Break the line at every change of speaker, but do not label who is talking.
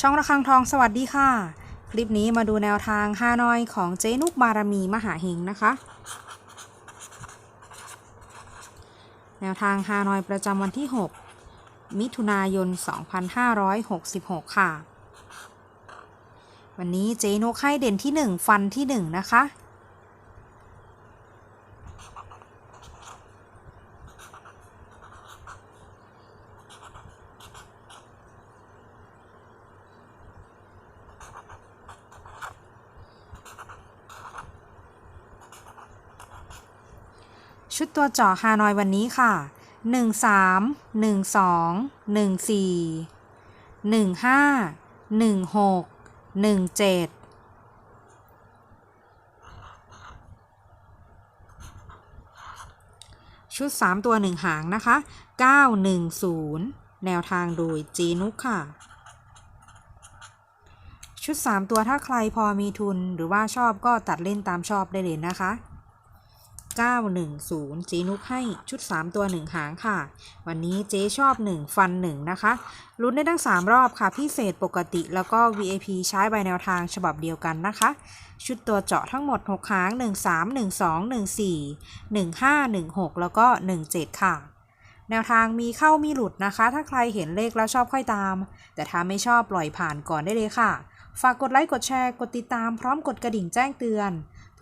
ช่องระฆังทองสวัสดีค่ะ คลิปนี้มาดูแนวทางฮานอยของเจนุกบารมีมหาเฮงนะคะ แนวทางฮานอยประจำวันที่ 6 มิถุนายน 2566 ค่ะ วันนี้เจนุกให้เด่นที่ 1 ฟันที่ 1 นะคะ ชุดตัวเจาะฮานอยวันนี้ค่ะ 1 3 1 2 1 4 1 5 1 6 1 7 ชุด 3 ตัว 1 หางนะคะ 910 แนวทางโดยจีนุกค่ะ ชุด 3 ตัวถ้าใครพอมีทุนหรือว่าชอบก็ตัดเล่นตามชอบได้เลยนะคะ 910จีนุกให้ชุด 3 ตัว 1 หางค่ะ วันนี้เจ๊ชอบ 1 ฟัน 1 นะคะลุ้นได้ทั้ง 3 รอบค่ะ พิเศษปกติแล้วก็ VIP ใช้ใบแนวทางฉบับเดียวกันนะคะ ชุดตัวเจาะทั้งหมด 6 หาง 1 3 1 2 1 4 1 5 1 6 แล้วก็ 17 ค่ะ แนวทางมีเข้ามีหลุดนะคะ ถ้าใครเห็นเลขแล้วชอบค่อยตาม แต่ถ้าไม่ชอบปล่อยผ่านก่อนได้เลยค่ะ ฝากกดไลค์กดแชร์กดติดตามพร้อมกดกระดิ่งแจ้งเตือน